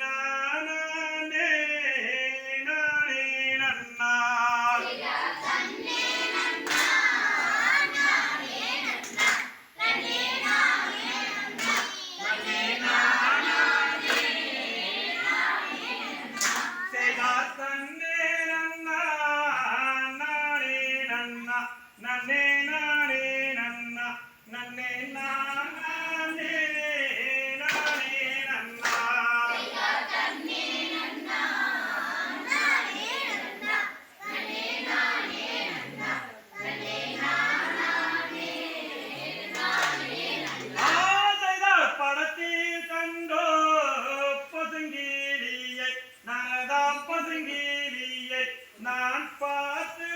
నన్నే. నాడే నన్న నన్నే నా நான் பார்த்து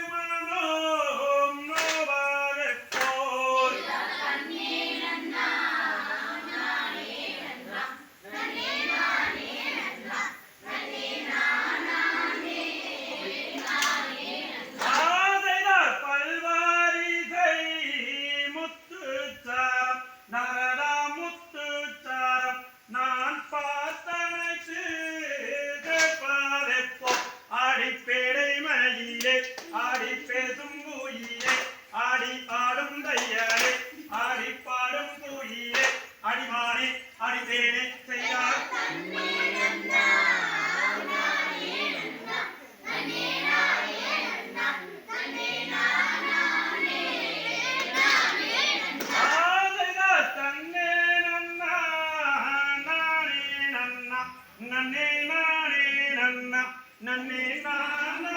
నన్నే నానే నన్న నన్నే నానా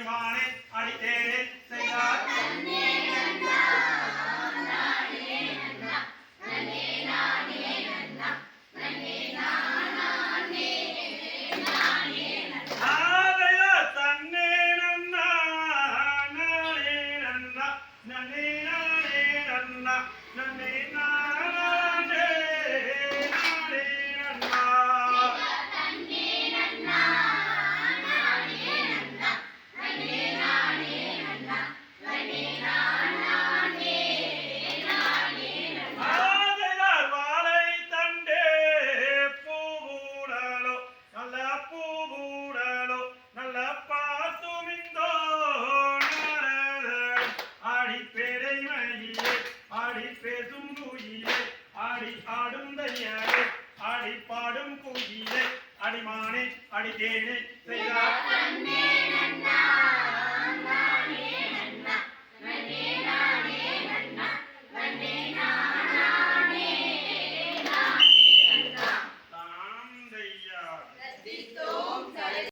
அடிவானே அடித்தேனே செய்தார். நன்னே அடி ஆடும் தையாரே அடி பாடும் குயிலே அடிமானே அடி தேனே